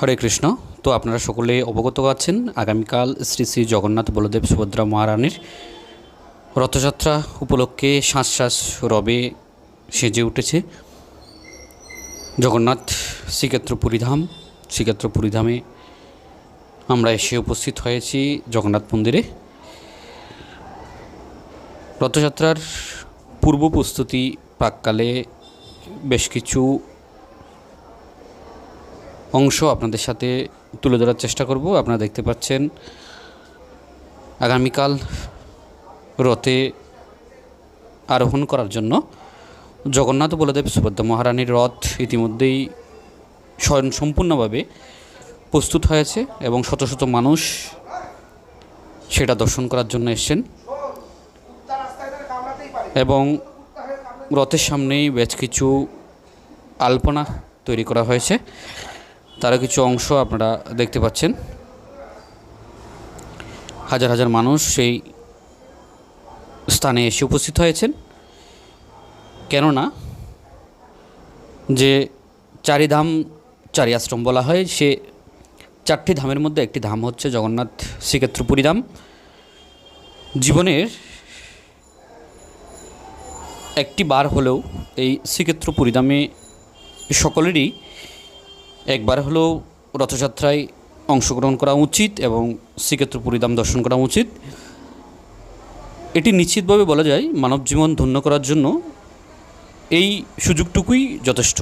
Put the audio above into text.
হরে কৃষ্ণ। তো আপনারা সকলে অবগত আছেন, আগামীকাল শ্রী শ্রী জগন্নাথ বলদেব সুভদ্রা মহারানীর রথযাত্রা উপলক্ষে শ্বাস শ্বাস রবে সেজে উঠেছে। জগন্নাথ শ্রীক্ষেত্র পুরীধাম শ্রীক্ষেত্র পুরীধামে আমরা এসে উপস্থিত হয়েছি জগন্নাথ মন্দিরে। রথযাত্রার পূর্ব প্রস্তুতি প্রাককালে বেশ কিছু অংশ আপনাদের সাথে তুলে ধরার চেষ্টা করব। আপনারা দেখতে পাচ্ছেন, আগামীকাল রথে আরোহণ করার জন্য জগন্নাথ বলদেব সুভদ্রা মহারানীর রথ ইতিমধ্যেই স্বয়ং সম্পূর্ণভাবে প্রস্তুত হয়েছে এবং শত শত মানুষ সেটা দর্শন করার জন্য এসছেন এবং রথের সামনেই বেশ কিছু আলপনা তৈরি করা হয়েছে। তার কিছু অংশ আপনারা দেখতে পাচ্ছেন। হাজার হাজার মানুষ সেই স্থানে এসে উপস্থিত হয়েছেন। কেননা যে চারিধাম চারি আশ্রম বলা হয়, সে চারটি ধামের মধ্যে একটি ধাম হচ্ছে জগন্নাথ শ্রীক্ষেত্র পুরীধাম জীবনের একটি বার হলেও এই শ্রীক্ষেত্র পুরীধামে সকলেরই একবার হলেও রথযাত্রায় অংশগ্রহণ করা উচিত এবং শ্রীক্ষেত্র পুরীধাম দর্শন করা উচিত। এটি নিশ্চিতভাবে বলা যায় মানব জীবন ধন্য করার জন্য এই সুযোগটুকুই যথেষ্ট।